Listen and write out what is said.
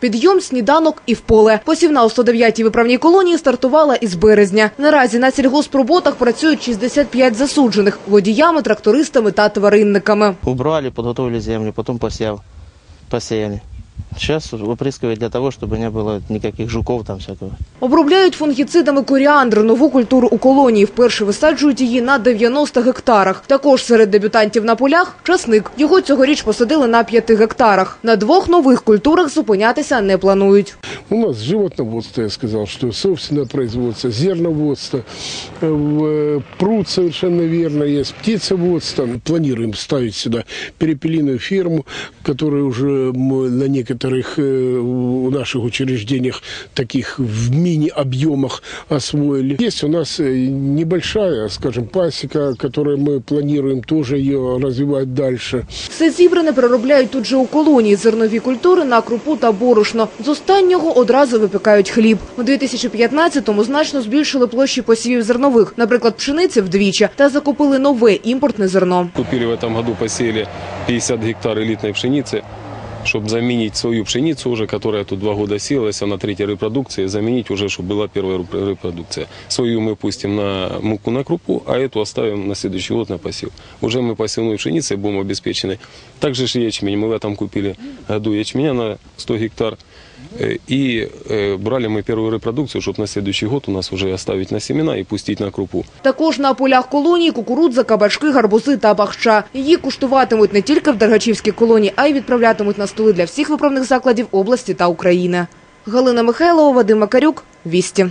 Підйом, сніданок і в поле. Посівна у 109-й виправній колонії стартувала із березня. Наразі на сільгоспроботах працюють 65 засуджених – водіями, трактористами та тваринниками. Убрали, подготовили землю, потім посяв посеяли. Сейчас выпрыскивают для того, чтобы не было никаких жуков там всякого. Обробляють фунгіцидами коріандр, нову культуру у колонії. Вперше висаджують її на 90 гектарах. Також серед дебютантів на полях – часник. Його цьогоріч посадили на 5 гектарах. На двох нових культурах зупинятися не планують. У нас животноводство, я сказал, что собственное производство, зерноводство, э, в- пруд совершенно верно есть, птицеводство. Планируем ставить сюда перепелиную ферму, которую уже мы на некоторых э, у наших учреждениях таких в мини-объемах освоили. Есть у нас э, небольшая, скажем, пасека, которую мы планируем тоже ее развивать дальше. Все зібране переробляють тут же у колонії зернові культури на крупу та борошно. З останнього одразу випікають хліб. У 2015-му значно збільшили площі посівів зернових, наприклад, пшениці вдвічі, та закупили нове імпортне зерно. Купили в этом году, посеяли 50 гектар элитной пшеницы, чтобы заменить свою пшеницу уже, которая тут два года сеялась, она третья репродукция, заменить уже, чтобы была первая реп- репродукция. Свою мы пустим на муку на крупу, а эту оставим на следующий год на посев. Уже мы посевной пшеницей будем обеспечены. Также же ячмень. Мы в этом купили году ячменя на 100 гектар. Э, И э, брали мы первую репродукцию, чтобы на следующий год у нас уже оставить на семена и пустить на крупу. Також на полях колонії кукурудза, кабачки, гарбузи та бахча. Її куштуватимуть не тільки в Дергачівській колонії, а й відправлятимуть на столи для всіх виправних закладів області та України. Галина Михайлова, Вадим Макарюк, Вісті.